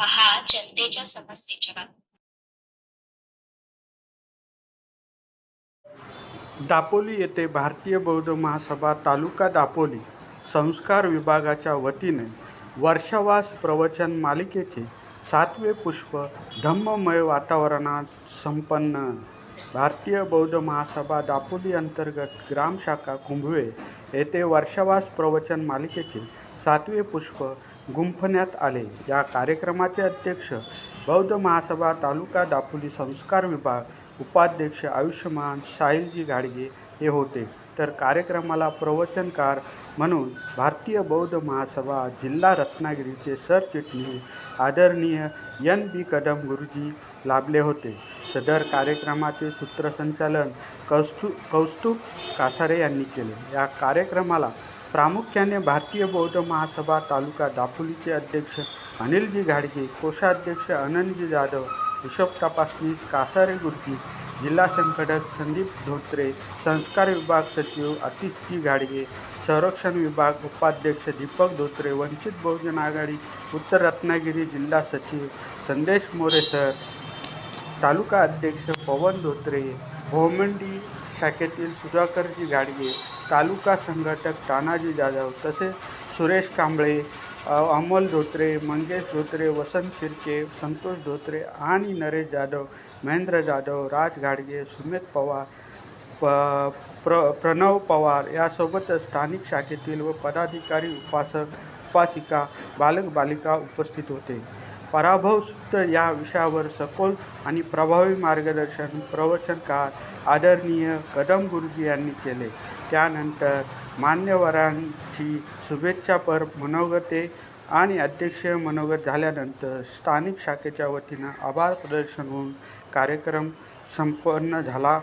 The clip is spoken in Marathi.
पहा जनतेच्या समस्येच्या बाबतीत. दापोली येथे भारतीय बौद्ध महासभा तालुका दापोली संस्कार विभागाच्या वतीने वर्षावास प्रवचन मालिकेचे सातवे पुष्प धम्ममय वातावरणात संपन्न. भारतीय बौद्ध महासभा दापोली अंतर्गत ग्रामशाखा कुंभवे येथे वर्षावास प्रवचन मालिकेचे सातवे पुष्प गुंफण्यात आले. या कार्यक्रमाचे अध्यक्ष बौद्ध महासभा तालुका दापोली संस्कार विभाग उपाध्यक्ष आयुष्यमान साहिलजी घाडगे हे होते. तर कार्यक्रमाला प्रवचनकार म्हणून भारतीय बौद्ध महासभा जिल्हा रत्नागिरीचे सरचिटणीस आदरणीय एन बी कदम गुरुजी लाभले होते. सदर कार्यक्रमाचे सूत्रसंचालन कौस्तु कौस्तुभ कासारे यांनी केले. या कार्यक्रमाला प्रामुख्याने भारतीय बौद्ध महासभा तालुका दापोलीचे अध्यक्ष अनिलजी घाडगे कोषाध्यक्ष अनंतजी जाधव हिशोब तपासनीस कासारे गुरुजी जिल्हा संघटक संदीप धोत्रे संस्कार विभाग सचिव अतिशजी घाडगे संरक्षण विभाग उपाध्यक्ष दीपक धोत्रे वंचित बहुजन आघाडी उत्तर रत्नागिरी जिल्हा सचिव संदेश मोरे सर तालुका अध्यक्ष पवन धोत्रे भोमंडी शाखेतील सुधाकरजी गाडगे तालुका संघटक तानाजी जाधव तसेच सुरेश कांबळे अमोल धोत्रे मंगेश धोत्रे वसंत शिर्के संतोष धोत्रे आणि नरेश जाधव महेंद्र जाधव राज गाडगे सुमित पवार प प्र प्रणव पवार यासोबतच स्थानिक शाखेतील व पदाधिकारी उपासक उपासिका बालक बालिका उपस्थित होते. पराभवसूत्र या विषयावर सखोल आणि प्रभावी मार्गदर्शन प्रवचनकार आदरणीय कदम गुरुजी यांनी केले. त्यानंतर मान्यवरांची शुभेच्छापर मनोगते आणि अध्यक्षीय मनोगत झाल्यानंतर स्थानिक शाखेच्या वतीनं आभार प्रदर्शन होऊन कार्यक्रम संपन्न झाला.